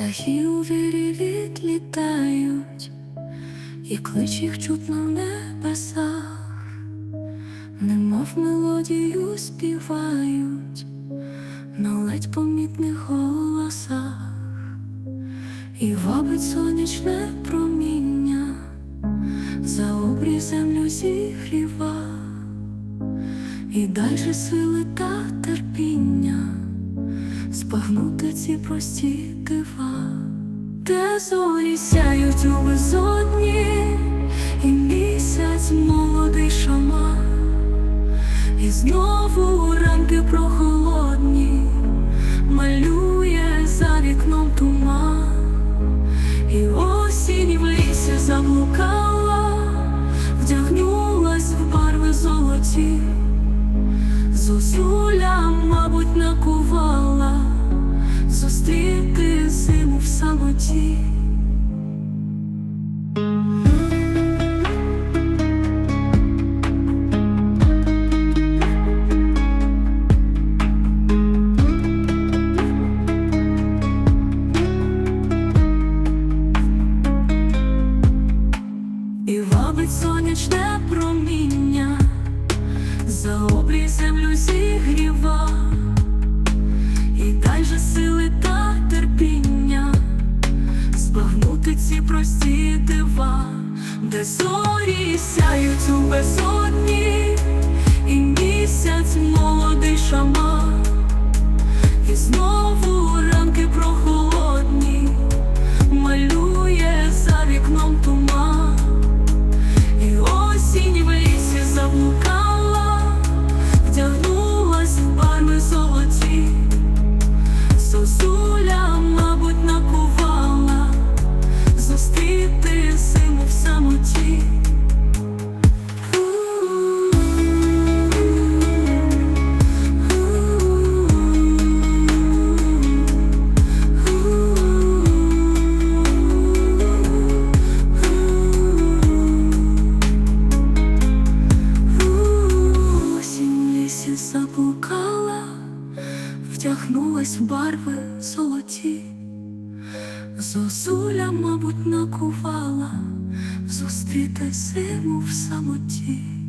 Птахи у вірі відлітають, і клич їх чутно в небесах, немов мелодію співають на ледь помітних голосах, і вабить сонячне проміння, за обрій землю зігріва, і дальше сили та терпіння збагнути ці прості дива, де зорі сяють у безодні, і місяць молодий шама, і знову ранки прохолодні, малює за вікном туман, і осінь в лісі заблукала, вдягнулась в барви золоті. Зозуля, мабуть, накувала самоті. І вабить сонячне проміння за обрій землю зігріва, прості дива, де зорі сяють у безодні, і місяць молодий шама, заблукала, вдягнулась в барви золоті, Зозуля, мабуть, накувала зустріти зиму в самоті.